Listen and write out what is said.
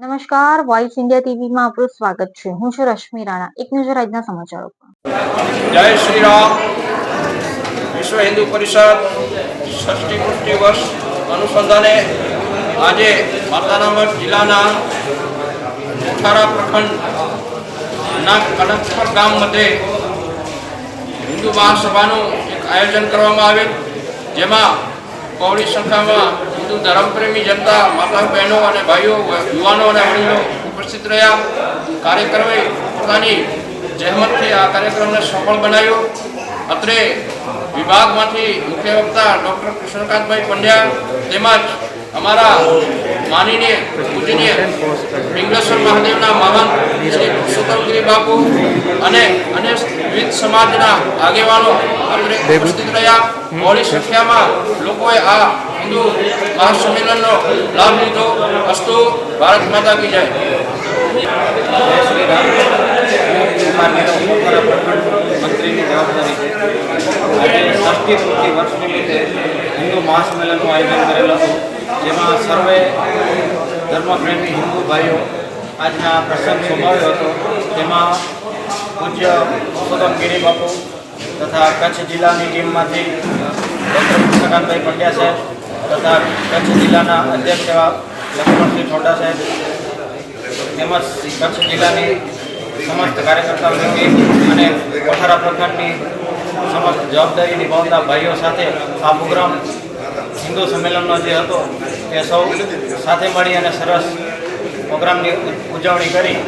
નમસ્કાર voice India ટીવીમાં આપનું સ્વાગત છે. હું છું રશ્મિ રાણા. એક નજર આજના સમાચારો જય શ્રી રામ. વિશ્વ હિન્દુ પરિષદ ષષ્ઠી પુષ્ટિ વર્ષ અનુસંધાને આજે માતાના મઠ જિલ્લાના મોઠારા પ્રખંડના કનકપર ગામ મધ્યે હિન્દુ મહાસભાનું એક આયોજન કરવામાં આવેલ જેમાં બહોળી સંખ્યામાં હિન્દુ ધર્મપ્રેમી જનતા, માતા, બહેનો અને ભાઈઓ, યુવાનો અને વડીલો ઉપસ્થિત રહ્યા. કાર્યક્રમે પોતાની જહેમતથી આ કાર્યક્રમને સફળ બનાવ્યો. અત્રે વિભાગમાંથી મુખ્ય વક્તા ડૉક્ટર કૃષ્ણકાંતભાઈ પંડ્યા તેમજ અમારા માનનીય પૂજનીય લિંગેશ્વર મહાદેવના મહંત શ્રી પુરુષોત્તમગીરી બાપુ અને અન્ય વિવિધ સમાજના આગેવાનો અત્રે ઉપસ્થિત રહ્યા. મોડી સંખ્યામાં લોકોએ આ હિન્દુ મહાસંમેલનનો લાભ લીધો. અસ્તુ ભારત માતા કી જય. મંત્રીની જવાબદારી છે. આજે ષષ્ઠી વર્ષ નિમિત્તે હિન્દુ મહાસંમેલનનું આયોજન કરેલું હતું. ધર્મપ્રેમી હિન્દુ ભાઈઓ, આજના પ્રસંગ સંભાળ્યો હતો. તેમાં પૂજ્ય પુરુષોત્તમ ગિરી બાપુ તથા કચ્છ જિલ્લાની ટીમમાંથી ડૉક્ટર કૃષ્ણકાંતભાઈ પંડ્યા સાહેબ તથા કચ્છ જિલ્લાના અધ્યક્ષ એવા લક્ષ્મણસિંહ ઠોડા સાહેબ તેમજ કચ્છ જિલ્લાની સમસ્ત કાર્યકર્તા ટીમ અને કોઠારા પ્રખંડની સમસ્ત જવાબદારી નિભાવતા ભાઈઓ સાથે આ પ્રોગ્રામ હિન્દુ સંમેલનનો જે હતો તે સૌ સાથે મળી અને સરસ પ્રોગ્રામની ઉજવણી કરી.